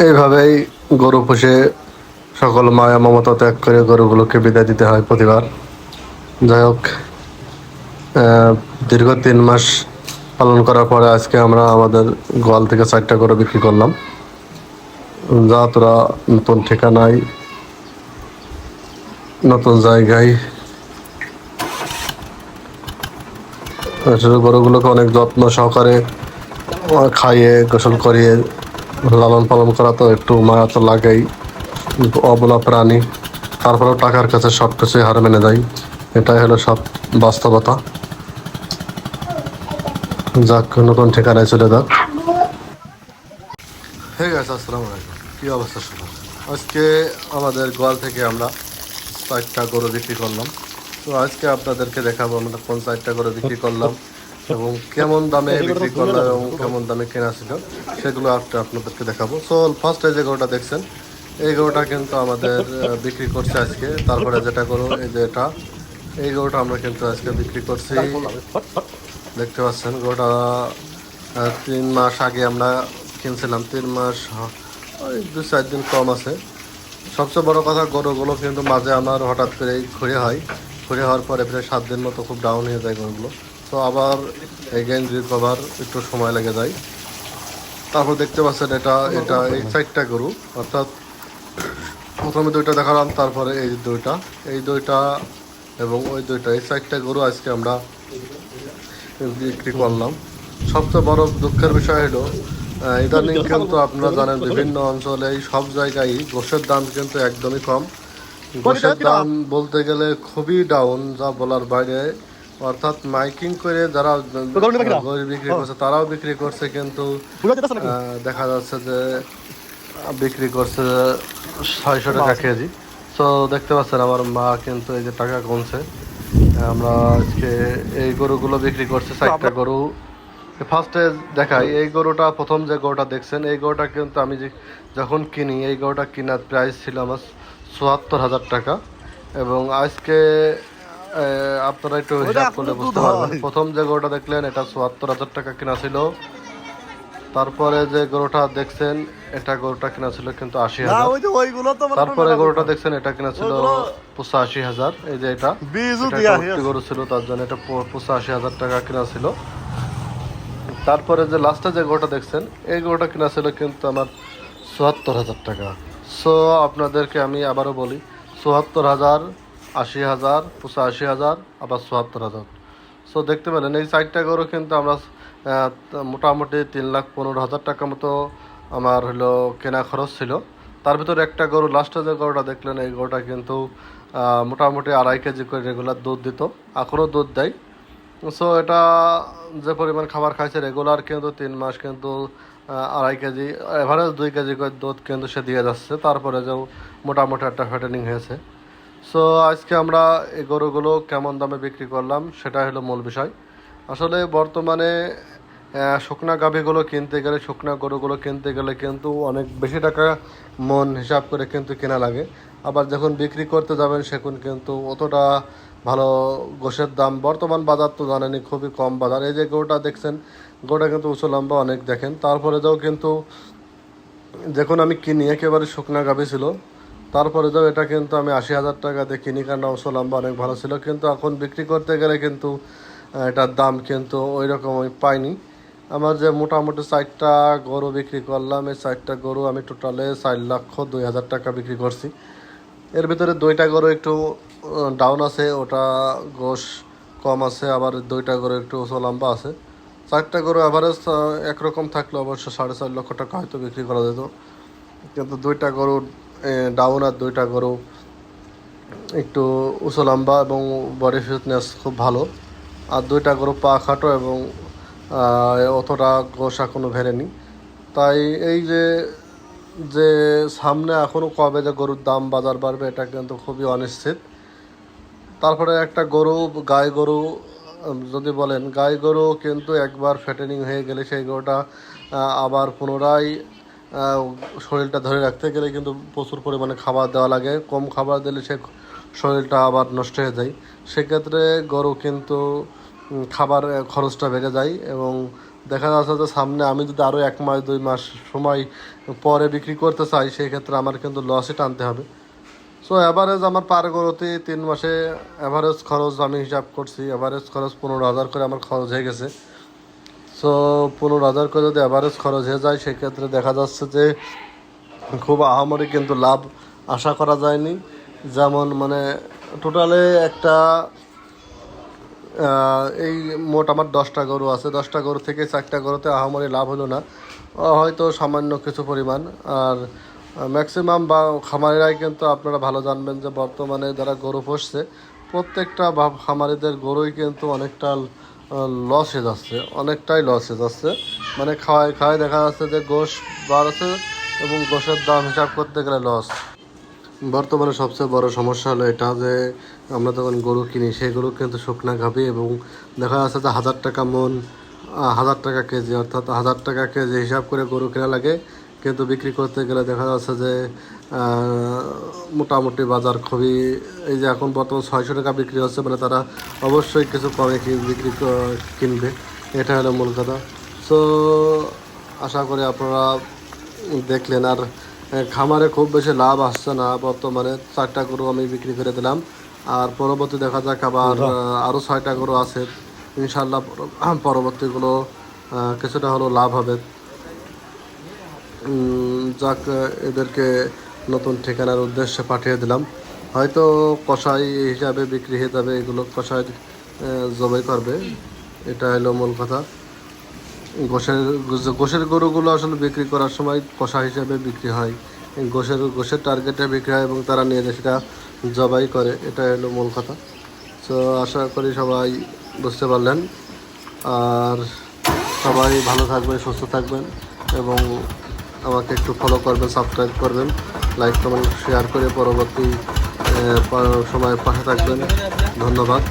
এইভাবেই গরু পুষে সকল মায়া মমতা ত্যাগ করে গরুগুলোকে বিদায় দিতে হয় প্রতিবার। যাই হোক দীর্ঘ তিন মাস পালন করার পরে আজকে আমরা আমাদের গোয়াল থেকে চারটা গরু বিক্রি করলাম। যা তোরা নতুন ঠিকানায়, নতুন জায়গায় গরুগুলোকে অনেক যত্ন সহকারে খাইয়ে, গোসল করিয়ে লালন পালন করা তো একটু মায়া তো লাগেই। অবলা প্রাণী, তারপরেও টাকার কাছে সব কিছুই হার মেনে যায় এটাই হলো সব বাস্তবতা। যাক নতুন ঠিকানায় চলে যাক। হে গেছে আসসালামু আলাইকুম। কী অবস্থা সবার? আজকে আমাদের গোয়াল থেকে আমরা চারটা গরু বিক্রি করলাম। তো আজকে আপনাদেরকে দেখাবো আমরা কোন চারটা গরু বিক্রি করলাম। এবং কেমন দামে বিক্রি করলাম এবং কেমন দামে কেনা ছিল, সেগুলো আপনি আপনাদেরকে দেখাবো। সো ফার্স্টে যে গরুটা দেখছেন, এই গরুটা কিন্তু আমাদের বিক্রি করছে আজকে। তারপরে যেটা গরু, এই যে এটা, এই গরুটা আমরা কিন্তু আজকে বিক্রি করছি। দেখতে পাচ্ছেন, গরুটা তিন মাস আগে আমরা কিনছিলাম। তিন মাস দু চার দিন কম আছে। সবচেয়ে বড় কথা, গরুগুলো কিন্তু মাঝে আমার হঠাৎ করে ঘুরে হয়। ঘুরে হওয়ার পরে প্রায় সাত দিন মতো খুব ডাউন হয়ে যায় গরুগুলো। তো আবার এগেন রিকভার একটু সময় লেগে যায়। তারপর দেখতে পাচ্ছেন এটা এটা এই চারটা গরু অর্থাৎ প্রথমে দুইটা দেখালাম তারপরে এই দুইটা এই দুইটা এবং ওই দুইটা। এই চারটা গরু আজকে আমরা বিক্রি করলাম। সবচেয়ে বড় দুঃখের বিষয় হলো ইদানিং কিন্তু আপনারা জানেন বিভিন্ন অঞ্চলে এই সব জায়গায় গোষের দাম কিন্তু একদমই কম। গোশের দাম বলতে গেলে খুবই ডাউন যা বলার বাইরে অর্থাৎ মাইকিং করে যারা গরু বিক্রি করছে। তারাও বিক্রি করছে কিন্তু দেখা যাচ্ছে যে বিক্রি করছে ছয়শো টাকা কেজি। তো দেখতে পাচ্ছেন আমার মা কিন্তু এই যে টাকা কমছে আমরা আজকে এই গরুগুলো বিক্রি করছে চারটা গরু। ফার্স্টে দেখাই এই গরুটা প্রথম যে গরুটা দেখছেন এই গরুটা কিন্তু আমি যে- যখন কিনি এই গরুটা কেনার প্রাইস ছিল আমার চুয়াত্তর হাজার টাকা। এবং আজকে আপনারা একটু হিসাব করলে বুঝতে পারবেন। প্রথম যে গরুটা দেখলেন এটা চুয়াত্তর হাজার টাকা কেনা ছিল। তারপরে যে গরুটা দেখছেন এটা গরুটা কেনা ছিল কিন্তু আশি হাজার। তারপরে গরুটা দেখছেন এটা কিনা ছিল পঁচাশি হাজার এই যে এটা। গরু ছিল তার জন্য এটা পঁচাশি হাজার টাকা কিনা ছিল। তারপরে যে লাস্টে যে গরুটা দেখছেন এই গরুটা কিনা ছিল কিন্তু আমার চুয়াত্তর হাজার টাকা। সো আপনাদেরকে আমি আবারও বলি চুয়াত্তর হাজার আশি হাজার, পঁচাশি হাজার, আবার চুয়াত্তর হাজার। সো দেখতে পেলেন, এই চারটা গরু কিন্তু আমরা মোটামুটি তিন লাখ পনেরো হাজার টাকা মতো আমার হলো কেনা খরচ ছিল। তার ভিতরে একটা গরু লাস্টে যে গরুটা দেখলেন, এই গরুটা কিন্তু মোটামুটি আড়াই কেজি করে রেগুলার দুধ দিত। এখনও দুধ দেয়। সো এটা যে পরিমাণ খাবার খাইছে রেগুলার কিন্তু তিন মাস কিন্তু আড়াই কেজি এভারেজ দুই কেজি করে দুধ কিন্তু সে দিয়ে যাচ্ছে। তারপরে যে মোটামুটি একটা ফ্যাটেনিং হয়েছে। সো আজকে আমরা এই গরুগুলো কেমন দামে বিক্রি করলাম সেটা হলো মূল বিষয়। আসলে বর্তমানে শুকনা গাভীগুলো কিনতে গেলে, শুকনা গরুগুলো কিনতে গেলে কিন্তু অনেক বেশি টাকা মন হিসাব করে কিন্তু কেনা লাগে। আবার যখন বিক্রি করতে যাবেন, সেখন কিন্তু অতটা ভালো গোশের দাম বর্তমান বাজার তো জানেনই, খুবই কম বাজার। এই যে গরুটা দেখছেন, গরুটা কিন্তু উঁচু লম্বা অনেক দেখেন। তারপরে যাও কিন্তু, যখন আমি কিনি, একেবারে শুকনা গাভী ছিল তারপরে যাও, এটা কিন্তু আমি আশি হাজার টাকা দিয়ে কিনি, কারণ অবশ্য লম্বা অনেক ভালো ছিল। কিন্তু এখন বিক্রি করতে গেলে কিন্তু এটার দাম কিন্তু ওই রকম আমি পাইনি। আমার যে মোটামুটি চারটা গরু বিক্রি করলাম, এই চারটা গরু আমি টোটালে চার লক্ষ দুই হাজার টাকা বিক্রি করছি। এর ভিতরে দুইটা গরু একটু ডাউন আছে, ওটা গোশ কম আছে, আবার দুইটা গরু একটু উঁচু লম্বা আছে। চারটা গরু অ্যাভারেজ একরকম থাকলে অবশ্য সাড়ে চার লক্ষ টাকা হয়তো বিক্রি করা যেত। কিন্তু দুইটা গরু ডাউন আর দুইটা গরু। একটু উঁচু লম্বা এবং বডি ফিটনেস খুব ভালো। আর দুইটা গরু পা খাটো এবং অতটা গোসা কোনো ভেরেনি তাই এই যে যে সামনে এখনও কবে যে গরুর দাম বাজার বাড়বে, এটা কিন্তু খুবই অনিশ্চিত। তারপরে একটা গরু, গাই গরু, যদি বলেন, গাই গরু কিন্তু একবার ফ্যাটেনিং হয়ে গেলে সেই গরুটা আবার পুনরায় শরীরটা ধরে রাখতে গেলে কিন্তু প্রচুর পরিমাণে খাবার দেওয়া লাগে। কম খাবার দিলে সে শরীরটা আবার নষ্ট হয়ে যায়। সেক্ষেত্রে গরু কিন্তু খাবার খরচটা বেড়ে যায় এবং দেখা যাচ্ছে যে সামনে আমি যদি আরও এক মাস, দুই মাস সময় পরে বিক্রি করতে চাই সেই ক্ষেত্রে আমার কিন্তু লসই টানতে হবে। সো অ্যাভারেজ আমার পার গরুতে তিন মাসে অ্যাভারেজ খরচ আমি হিসাব করছি। অ্যাভারেজ খরচ পনেরো হাজার করে আমার খরচ হয়ে গেছে। সো পনেরো হাজার করে যদি অ্যাভারেজ খরচ হয়ে যায়, সেক্ষেত্রে দেখা যাচ্ছে যে খুব আহামরি কিন্তু লাভ আশা করা যায়নি। যেমন মানে টোটালে একটা এই মোট আমার দশটা গরু আছে। দশটা গরু থেকে চারটা গরুতে আহামরি লাভ হলো না। হয়তো সামান্য কিছু পরিমাণ। আর ম্যাক্সিমাম বা খামারিরাই কিন্তু আপনারা ভালো জানবেন যে বর্তমানে যারা গরু পুষছে, প্রত্যেকটা খামারিদের গরুই কিন্তু অনেকটা লস হয়ে যাচ্ছে অনেকটাই লস হয়ে যাচ্ছে মানে খাওয়ায় খাওয়ায় দেখা যাচ্ছে যে গোশ বাড়ছে এবং গোশের দাম হিসাব করতে গেলে লস বর্তমানে সবচেয়ে বড় সমস্যা হলো এটা যে আমরা যখন গরু কিনি, সেই গরু কিন্তু শুকনা গাভী এবং দেখা যাচ্ছে যে হাজার টাকা মন হাজার টাকা কেজি, অর্থাৎ হাজার টাকা কেজি হিসাব করে গরু কেনা লাগে। কিন্তু বিক্রি করতে গেলে দেখা যাচ্ছে যে মোটামুটি বাজার খুবই এই যে এখন বর্তমান ছয়শো টাকা বিক্রি হচ্ছে মানে তারা অবশ্যই কিছু কমে বিক্রি কিনবে। এটা হলো মূল কথা। সো আশা করি আপনারা দেখলেন। আর খামারে খুব বেশি লাভ আসছে না। বর্তমানে চারটা গরু আমি বিক্রি করে দিলাম। আর পরবর্তী দেখা যাক আবার আরও ছয়টা গরু আছে। ইনশাল্লাহ পরবর্তীগুলো কিছুটা হলেও লাভ হবে। যাক, এদেরকে নতুন ঠিকানার উদ্দেশ্যে পাঠিয়ে দিলাম। হয়তো কষাই হিসাবে বিক্রি হয়ে যাবে, এগুলো কষাই জবাই করবে। এটা হলো মূল কথা। গোশের গোশের গরুগুলো আসলে বিক্রি করার সময় কষা হিসাবে বিক্রি হয়। এই গোশের গোশের টার্গেটে বিক্রি হয় এবং তারা নিয়ে সেটা জবাই করে। এটা হলো মূল কথা। তো আশা করি সবাই বুঝতে পারলেন। আর সবাই ভালো থাকবেন, সুস্থ থাকবেন এবং আমাকে একটু ফলো করবেন সাবস্ক্রাইব করবেন লাইক কমেন্ট শেয়ার করে পরবর্তী সময় পাশে থাকবেন। ধন্যবাদ।